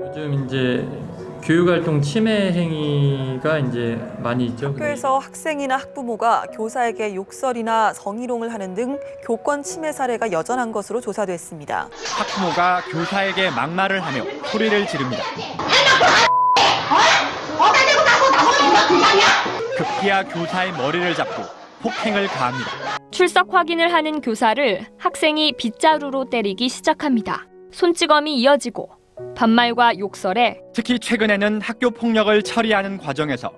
요즘 이제 교육활동 침해 행위가 이제 많이 있죠. 학교에서 학생이나 학부모가 교사에게 욕설이나 성희롱을 하는 등 교권 침해 사례가 여전한 것으로 조사됐습니다. 학부모가 교사에게 막말을 하며 소리를 지릅니다. 급기야 교사의 머리를 잡고 폭행을 가합니다. 출석 확인을 하는 교사를 학생이 빗자루로 때리기 시작합니다. 손찌검이 이어지고 반말과 욕설에 특히 최근에는 학교 폭력을 처리하는 과정에서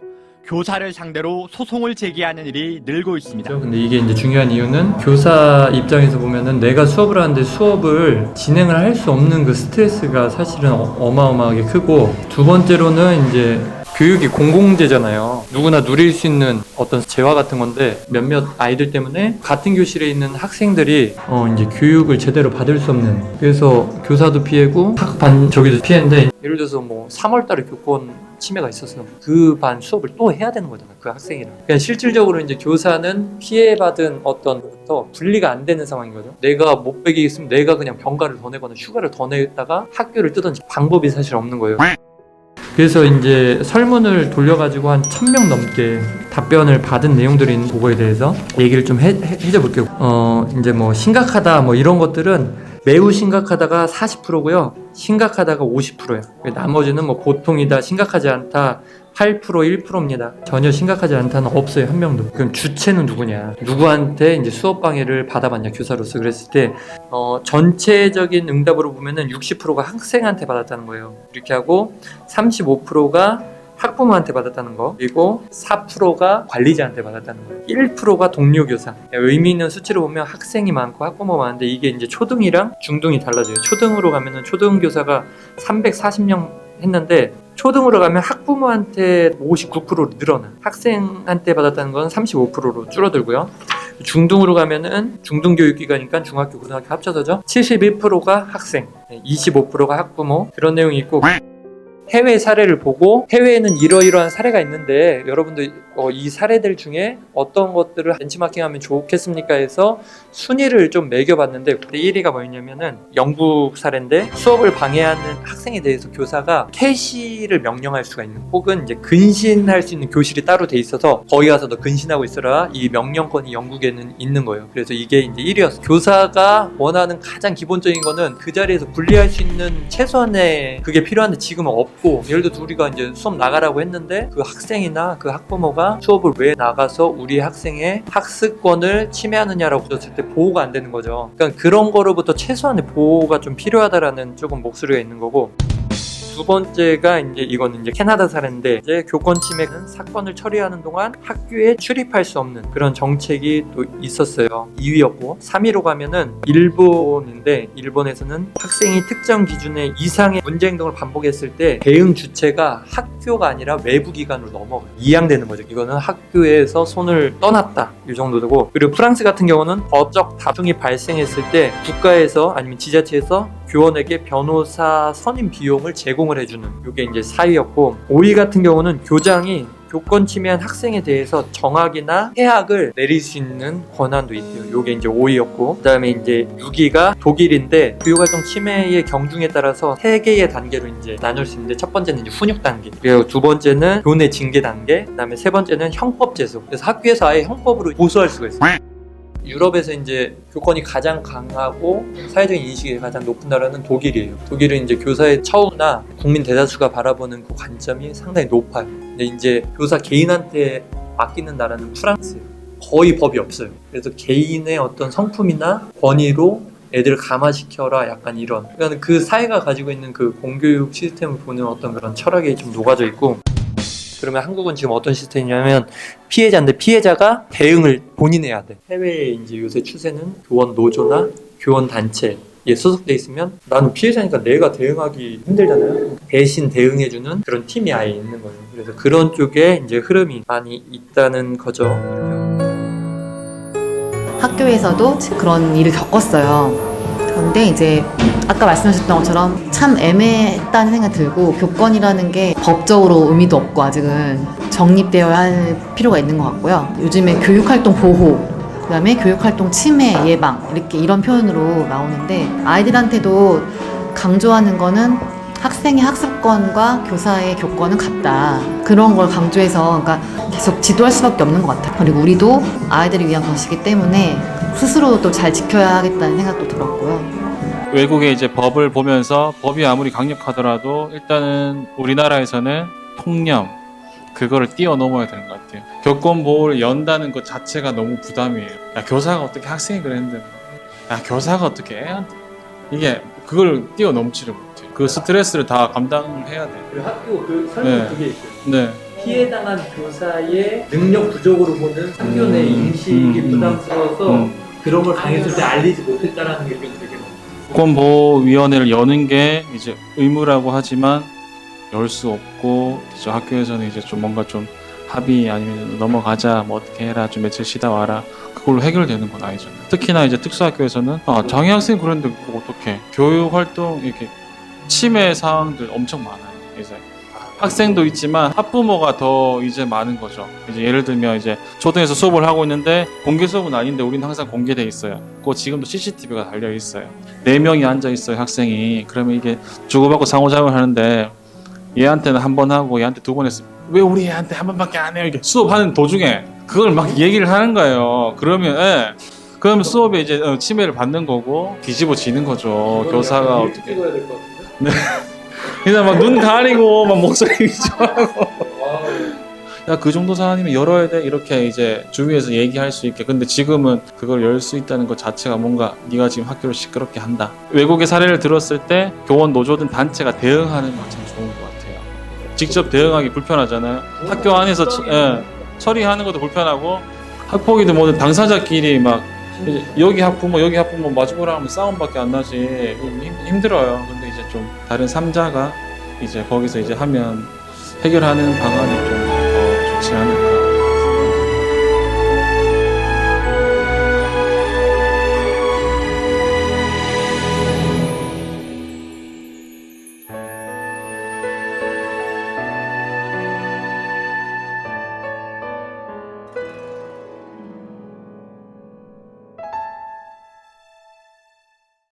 교사를 상대로 소송을 제기하는 일이 늘고 있습니다. 근데 이게 이제 중요한 이유는 교사 입장에서 보면은 내가 수업을 하는데 수업을 진행을 할 수 없는 그 스트레스가 사실은 어- 어마어마하게 크고 두 번째로는 이제 교육이 공공재잖아요. 누구나 누릴 수 있는 어떤 재화 같은 건데 몇몇 아이들 때문에 같은 교실에 있는 학생들이 어 이제 교육을 제대로 받을 수 없는 그래서 교사도 피해고 학반 저기도 피해인데 예를 들어서 뭐 3월달에 교권 침해가 있었어. 그반 수업을 또 해야 되는 거잖아. 그 학생이랑. 그러니까 실질적으로 이제 교사는 피해받은 어떤 것부터 분리가 안 되는 상황인 거죠. 내가 못 배기겠으면 내가 그냥 병가를 더 내거나 휴가를 더 내다가 학교를 뜨든지 방법이 사실 없는 거예요. 그래서 이제 설문을 돌려가지고 한 1000명 넘게 답변을 받은 내용들이 있는 그거에 대해서 얘기를 좀 해, 해, 해 줘 볼게요. 어, 이제 뭐 심각하다 뭐 이런 것들은 매우 심각하다가 40%고요. 심각하다가 50%예요. 나머지는 뭐 보통이다, 심각하지 않다, 8% 1%입니다. 전혀 심각하지 않다는 없어요 한 명도. 그럼 주체는 누구냐? 누구한테 이제 수업 방해를 받아봤냐 교사로서 그랬을 때 어, 전체적인 응답으로 보면은 60%가 학생한테 받았다는 거예요. 이렇게 하고 35%가 학부모한테 받았다는 거 그리고 4%가 관리자한테 받았다는 거예요 1%가 동료 교사 의미 있는 수치로 보면 학생이 많고 학부모 많은데 이게 이제 초등이랑 중등이 달라져요 초등으로 가면은 초등 교사가 340명 했는데 초등으로 가면 학부모한테 59%로 늘어나 학생한테 받았다는 건 35%로 줄어들고요. 중등으로 가면은 중등 교육 기관이니까 중학교 고등학교 합쳐서죠. 71%가 학생 25%가 학부모. 그런 내용이 있고 해외 사례를 보고 해외에는 이러이러한 사례가 있는데 여러분들 어, 이 사례들 중에 어떤 것들을 벤치마킹하면 좋겠습니까? 해서 순위를 좀 매겨봤는데 그때 1위가 뭐였냐면은 영국 사례인데 수업을 방해하는 학생에 대해서 교사가 캐시를 명령할 수가 있는 혹은 이제 근신할 수 있는 교실이 따로 돼 있어서 거기 가서 너 근신하고 있어라 이 명령권이 영국에는 있는 거예요. 그래서 이게 이제 1위였어 교사가 원하는 가장 기본적인 거는 그 자리에서 분리할 수 있는 최소한의 그게 필요한데 지금은 없고 예를 들어 우리가 이제 수업 나가라고 했는데 그 학생이나 그 학부모가 수업을 왜 나가서 우리 학생의 학습권을 침해하느냐라고 줬을 때 보호가 안 되는 거죠. 그러니까 그런 거로부터 최소한의 보호가 좀 필요하다라는 조금 목소리가 있는 거고 두 번째가 이제 이거는 이제 캐나다 사례인데 이제 교권 침해는 사건을 처리하는 동안 학교에 출입할 수 없는 그런 정책이 또 있었어요. 2위였고 3위로 가면은 일본인데 일본에서는 학생이 특정 기준의 이상의 문제 행동을 반복했을 때 대응 주체가 학교가 아니라 외부 기관으로 넘어가요. 이양되는 거죠. 이거는 학교에서 손을 떠났다 이 정도 되고 그리고 프랑스 같은 경우는 법적 다툼이 발생했을 때 국가에서 아니면 지자체에서 교원에게 변호사 선임 비용을 제공을 해주는 이게 이제 4위였고 5위 같은 경우는 교장이 교권 침해한 학생에 대해서 정학이나 해학을 내릴 수 있는 권한도 있대요. 요게 이제 5위였고 그다음에 이제 6위가 독일인데 교육활동 침해의 경중에 따라서 세 개의 단계로 이제 나눌 수 있는데 첫 번째는 이제 훈육 단계, 그리고 두 번째는 교내 징계 단계, 그다음에 세 번째는 형법 제소. 그래서 학교에서 아예 형법으로 보수할 수가 있어요. 유럽에서 이제 교권이 가장 강하고 사회적인 인식이 가장 높은 나라는 독일이에요. 독일은 이제 교사의 처우나 국민 대다수가 바라보는 그 관점이 상당히 높아요. 근데 이제 교사 개인한테 맡기는 나라는 프랑스예요. 거의 법이 없어요. 그래서 개인의 어떤 성품이나 권위로 애들을 감화시켜라 약간 이런 그러니까 그 사회가 가지고 있는 그 공교육 시스템을 보는 어떤 그런 철학이 좀 녹아져 있고 그러면 한국은 지금 어떤 시스템이냐면 피해자인데 피해자가 대응을 본인이 해야 돼. 해외에 이제 요새 추세는 교원 노조나 교원 단체에 소속돼 있으면 나는 피해자니까 내가 대응하기 힘들잖아요. 대신 대응해주는 그런 팀이 아예 있는 거예요. 그래서 그런 쪽에 이제 흐름이 많이 있다는 거죠. 학교에서도 그런 일을 겪었어요. 그런데 이제 아까 말씀하셨던 것처럼 참 애매했다는 생각이 들고 교권이라는 게 법적으로 의미도 없고 아직은 정립되어야 할 필요가 있는 것 같고요. 요즘에 교육활동 보호 그다음에 교육활동 침해 예방 이렇게 이런 표현으로 나오는데 아이들한테도 강조하는 거는 학생의 학습권과 교사의 교권은 같다 그런 걸 강조해서 그러니까 계속 지도할 수밖에 없는 것 같아요. 그리고 우리도 아이들을 위한 것이기 때문에 스스로 또 잘 지켜야 하겠다는 생각도 들었고요. 외국의 이제 법을 보면서 법이 아무리 강력하더라도 일단은 우리나라에서는 통념 그거를 뛰어넘어야 되는 것 같아요. 교권 보호를 연다는 것 자체가 너무 부담이에요. 야 교사가 어떻게 학생이 그랬는데 뭐. 야 교사가 어떻게 애한테 이게 그걸 뛰어넘지를 못해. 그 스트레스를 다 감당을 해야 돼. 그 학교 그 설문 네. 그게 있어요. 네. 피해당한 교사의 능력 부족으로 보는 학교 내 음, 인식이 음, 음. 부담스러워서 음. 그런 걸 강했을 때 알리지 못했다라는 게 좀 되게 많아요. 교권보호위원회를 여는 게 이제 의무라고 하지만 열 수 없고 저 학교에서는 이제 좀 뭔가 좀 합의 아니면 넘어가자 뭐 어떻게 해라 좀 며칠 쉬다 와라 그걸로 해결되는 건 아니죠. 특히나 이제 특수학교에서는 아 장애 학생 그런데 어떻게 교육 활동 이렇게 침해 사항들 엄청 많아요. 이제 학생도 있지만 학부모가 더 이제 많은 거죠. 이제 예를 들면 이제 초등에서 수업을 하고 있는데 공개 수업은 아닌데 우리는 항상 공개돼 있어요. 그거 지금도 CCTV가 달려 있어요. 네 명이 앉아 있어요 학생이. 그러면 이게 주고받고 상호작용을 하는데 얘한테는 한 번 하고 얘한테 두 번 했어. 왜 우리 애한테 한 번밖에 안 해요? 이렇게 수업하는 도중에 그걸 막 얘기를 하는 거예요. 그러면 예. 그러면 수업에 이제 어, 침해를 받는 거고 뒤집어지는 거죠. 교사가 어떻게 찍어야 될 것 같은데. 그냥 막 눈 가리고 막 목소리 위조하고 야그 정도 사안이면 열어야 돼 이렇게 이제 주위에서 얘기할 수 있게 근데 지금은 그걸 열 수 있다는 것 자체가 뭔가 네가 지금 학교를 시끄럽게 한다 외국의 사례를 들었을 때 교원 노조든 단체가 대응하는 건참 좋은 직접 대응하기 불편하잖아요. 학교 안에서 처, 예, 처리하는 것도 불편하고 학폭이든 뭐든 당사자끼리 막 여기 학부모 여기 학부모 마주보라 하면 싸움밖에 안 나지. 힘, 힘들어요. 근데 이제 좀 다른 삼자가 이제 거기서 이제 하면 해결하는 방안이 좀 더 좋지 않을까